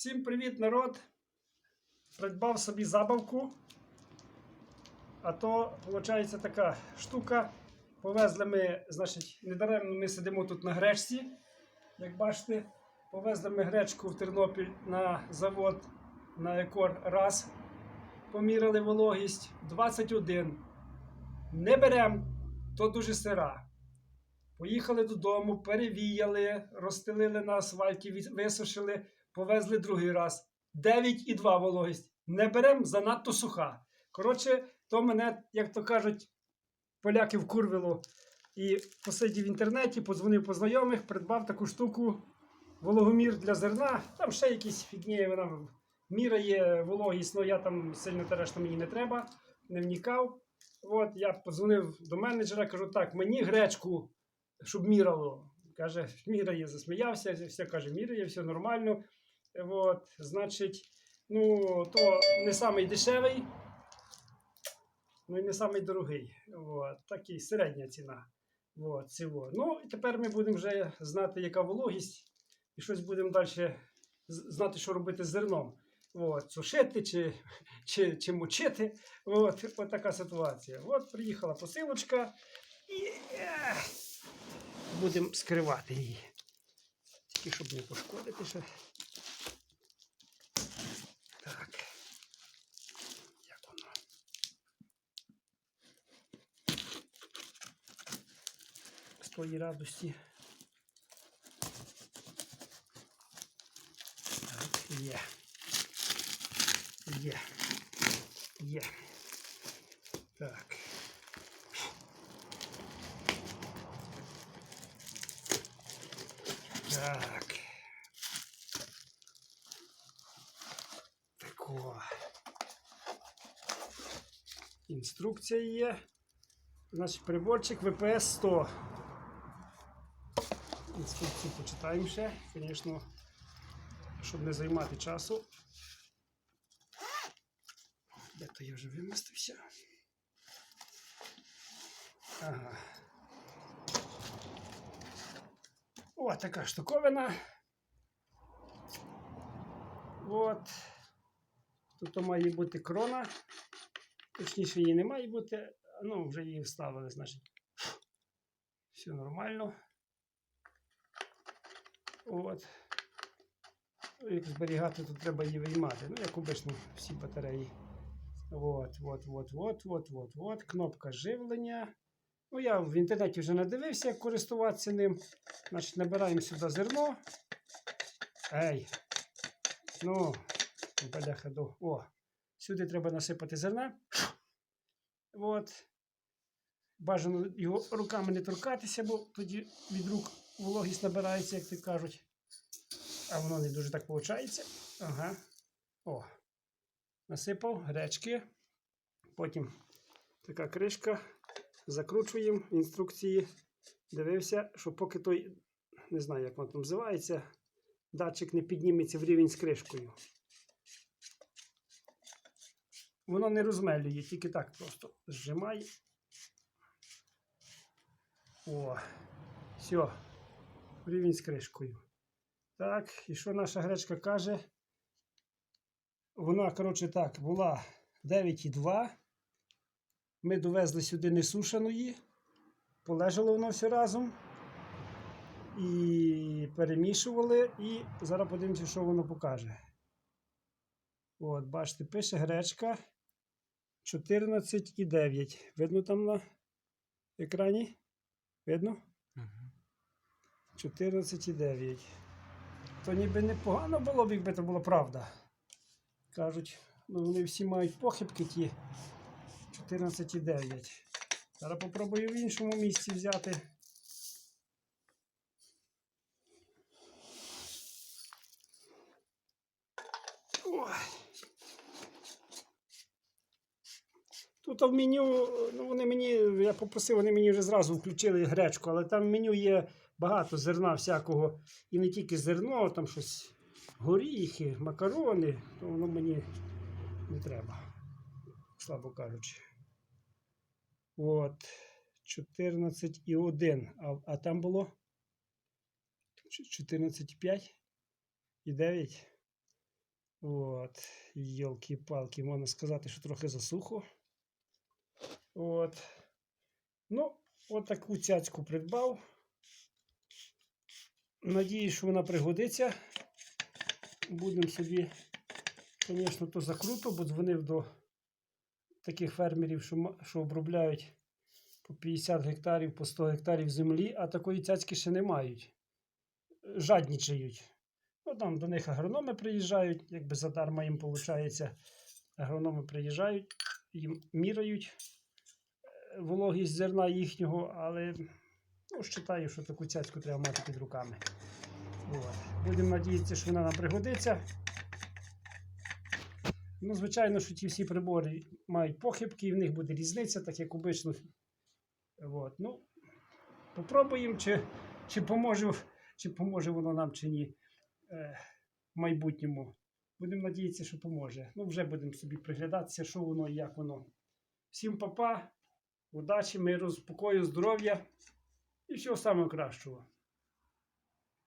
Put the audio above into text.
Всім привіт, народ! Придбав собі забавку. А то, виходить, така штука. Повезли ми, значить, недаремно ми сидимо тут на гречці. Як бачите, повезли ми гречку в Тернопіль на завод на Екор раз. Поміряли вологість 21. Не беремо, то дуже сира. Поїхали додому, перевіяли, розстелили на асфальті, висушили, повезли другий раз. 9,2 вологість. Не беремо, занадто суха. Коротше, то мене, як то кажуть, поляки вкурвило. І посидів в інтернеті, подзвонив по знайомих, придбав таку штуку вологомір для зерна. Там ще якісь фігні, вона міряє вологість, але я там сильно те решта мені не треба, не вникав. От я подзвонив до менеджера, кажу, так, мені гречку щоб мірало. Каже, міряє, засміявся, все каже, міряє, все нормально. От, значить, ну, то не самий дешевий, ну і не самий дорогий. От, такий середня ціна. От, цього. Ну, і тепер ми будемо вже знати, яка вологість, і щось будемо далі знати, що робити з зерном. От, сушити чи, чи, чи мочити. От, от така ситуація. От приїхала посилочка. І ех, будемо скривати її. Тільки щоб не пошкодити ще. Так. Як воно? З тої радості. Так, є. Є. Є. Так. Так. Тако. Інструкція є. Значить, приборчик ВПС 100. Інструкцію почитаємо ще, звісно, щоб не займати часу. Де то я вже вимістився? Ага. О, така штуковина. От. Тут має бути крона. Точніше, її не має бути. Ну, вже її вставили, значить. Все нормально. От. Як зберігати, тут треба її виймати. Ну, як обично всі батареї. От, от, от, от, от, от, от. Кнопка живлення. Ну, я в інтернеті вже надивився, як користуватися ним. Значить, набираємо сюди зерно. Ей. Ну, бляха. О. Сюди треба насипати зерна. От. Бажано його руками не торкатися, бо тоді від рук вологість набирається, як ти кажуть. А воно не дуже так виходить. Ага. О. Насипав гречки. Потім така кришка. Закручуємо інструкції. Дивився, що поки той, не знаю, як воно там називається, датчик не підніметься в рівень з кришкою. Воно не розмелює, тільки так просто зжимає. О, все, рівень з кришкою. Так, і що наша гречка каже? Вона, коротше, так, була 9,2. Ми довезли сюди несушеної, полежало воно все разом. І перемішували, і зараз подивимося, що воно покаже. От, бачите, пише гречка 14,9. Видно там на екрані? Видно? 14,9. То ніби непогано було б, якби це була правда. Кажуть, ну вони всі мають похибки ті. 14,9. Зараз попробую в іншому місці взяти. Тут в меню, ну вони мені, я попросив, вони мені вже зразу включили гречку, але там в меню є багато зерна всякого. І не тільки зерно, там щось горіхи, макарони, то воно мені не треба слабо кажучи. От. 14,1. А, а там було 14,5 і 9. От, йолки-палки, можна сказати, що трохи засухо. От. Ну, от таку цяцьку придбав. Надіюсь, що вона пригодиться. Будемо собі, звісно, то закруто, бо дзвонив до таких фермерів, що, що обробляють по 50 гектарів, по 100 гектарів землі, а такої цяцьки ще не мають. Жаднічають. Ну, там до них агрономи приїжджають, якби задарма їм виходить. Агрономи приїжджають, їм мірають е, вологість зерна їхнього, але ну, вважаю, що таку цяцьку треба мати під руками. От. Будемо надіятися, що вона нам пригодиться. Ну, звичайно, що ті всі прибори мають похибки, і в них буде різниця, так як обично. От. Ну, попробуємо, чи, чи, поможе, чи поможе воно нам, чи ні е, в майбутньому. Будемо надіятися, що поможе. Ну, вже будемо собі приглядатися, що воно і як воно. Всім папа, удачі, миру, спокою, здоров'я і всього самого кращого.